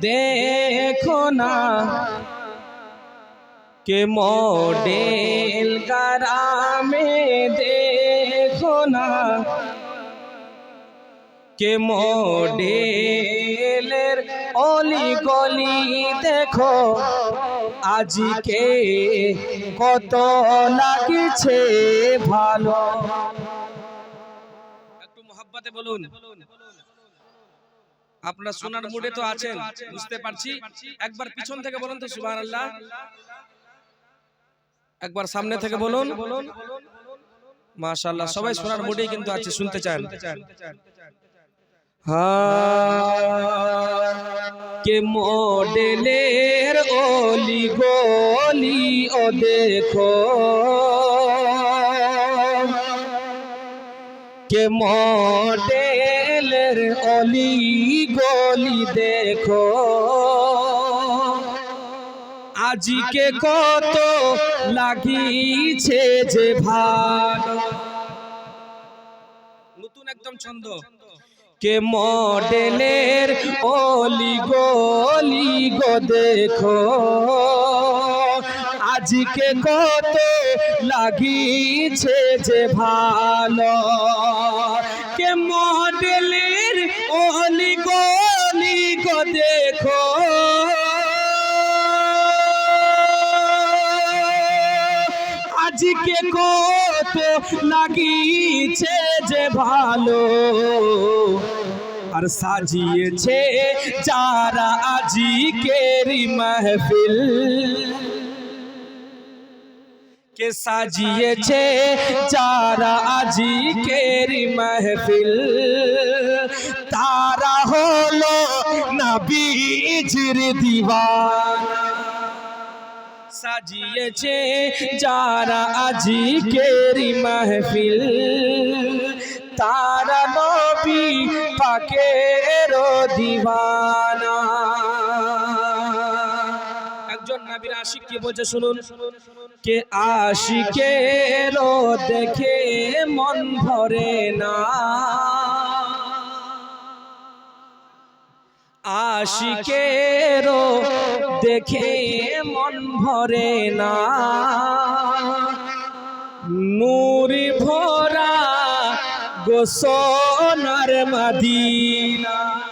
দেখো না কে মডেল গারামে দেখো না কে মডেলের অলি গলি দেখো আজকে কত লাগিছে ভালো। একটু মোহাব্বতে বলুন। আপনারা সোনার মুডে তো আছেন বুঝতে পারছি। একবার পিছন থেকে বলুন তো সুবহানাল্লাহ। একবার সামনে থেকে বলুন। মাশাআল্লাহ সবাই সোনার মুডেই কিন্তু আছে শুনতে চান। কে মডেলের অলি গলি ও দেখো কে মডেলের অলি গলি দেখো। আজকে কত লাগিছে যে ভালো নতুন একদম ছন্দ। কে মডেলের অলি গলি গো দেখো। আজকে কত লাগিছে যে ভালো। কে মডেলের অলি গলি গো দেখো। আজকে কত লাগিছে যে ভালো। আর সাজিয়েছে যারা আজিকেরি মাহফিল। কে সাজিয়েছে? যারা আজিকেরি মাহফিল, তারা হলো নবীজির দিওয়ানা। সাজিয়েছে যারা আজিকেরি মাহফিল, তারা নবী পাকের দিওয়ানা। একজন নবীর আশিক কি বলছে শুনুন। কে আশিকের দেখে মন ভরে না। আশিকেরও দেখে মন ভরে না। নূরি ভরা গোসনার মাদিনা।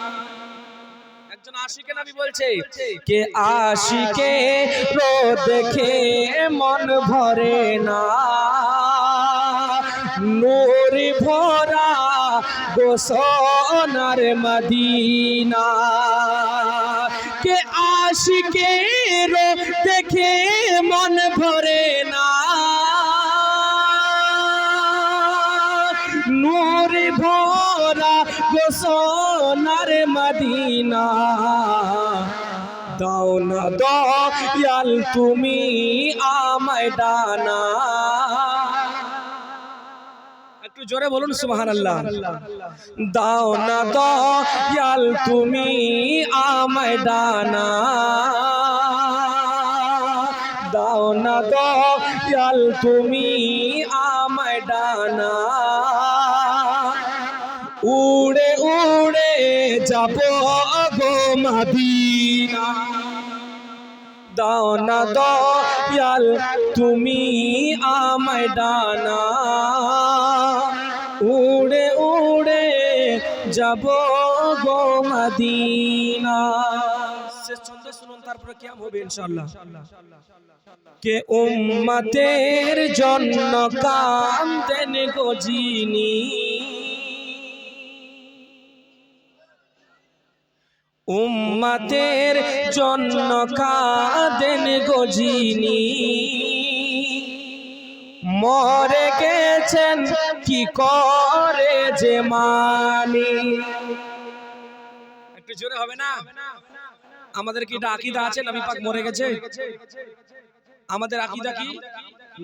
আশিকে নবী বলছে। কে আশিকে রো দেখে মন ভরে না। নূরি ভরা গোসনার মদিনা। কে আশিকে রো দেখে মন ভরে না। নূর ভরা গোসনার মদিনা। দাও না দয়াল, তুমি আমায় একটু জোরে বলুন সুবহান আল্লাহ দাও না দয়াল, তুমি আমায় ডানা। দাও না দয়াল, তুমি আমায় যাব গো মদিনা। দাও না দয়াল, তুমি আমায় ডানা। উড়ে উড়ে যাব গো মদিনা। শেষ ছন্দ শুনুন, তারপরে কেমন হবে ইনশাআল্লাহ। কে উম্মতের জন্য কান্দেন গজিনী উম্মতের জন্য কাঁদেন গজিনী। মরে গেছেন কি করে যে মানি? একটু জোরে হবে না? আমাদের কি আকিদা আছে? নবী পাক মরে গেছে? আমাদের আকিদা কি?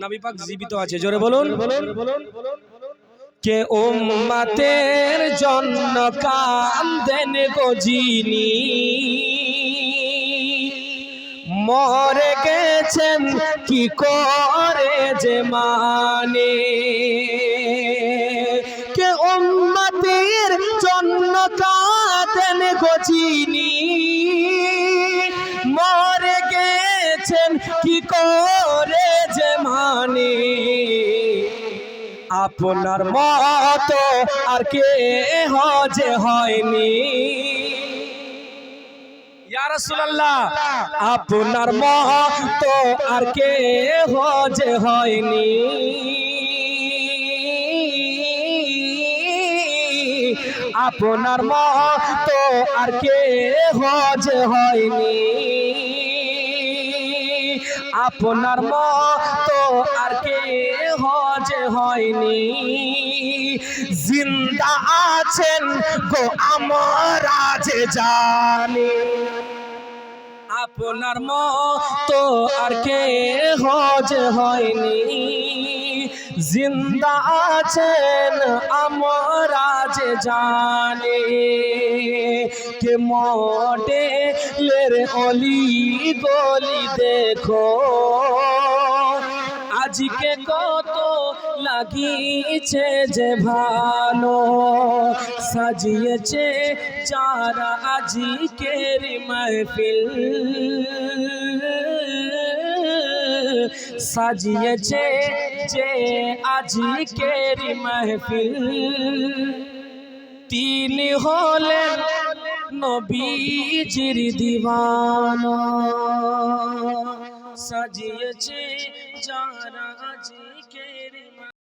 নবী পাক জীবিত আছে। জোরে বলুন বলুন বলুন। কে উম্মাতের জন্য কান্দেন গজিনি মরে গেছেন কি করে যে মানে? কে উম্মাতের জন্য কাঁদেন গজিনি মরে গেছেন কি করে আপনার মতো আর কে হজে হয়নি। আপনার মতো আর কে হজে হয়নি। আপনার মতো আর কে হজে হয়নি। আপনার মতো হজে হয়নি। জিন্দা আছেন গো আমার যে জানি। আপনার মতো আর কে হজ হয়নি। জিন্দা আছেন আমার যে জানি। কে মডেলের অলি গলি দেখো। আজকে কত লাগিয়েছে যে ভালো সাজিয়েছে চারা আজকের মাহফিল। সাজিয়েছে যে আজকের মাহফিল। তিনি হলেন নবীজির দিওয়ানা। সাজিয়েছে যারা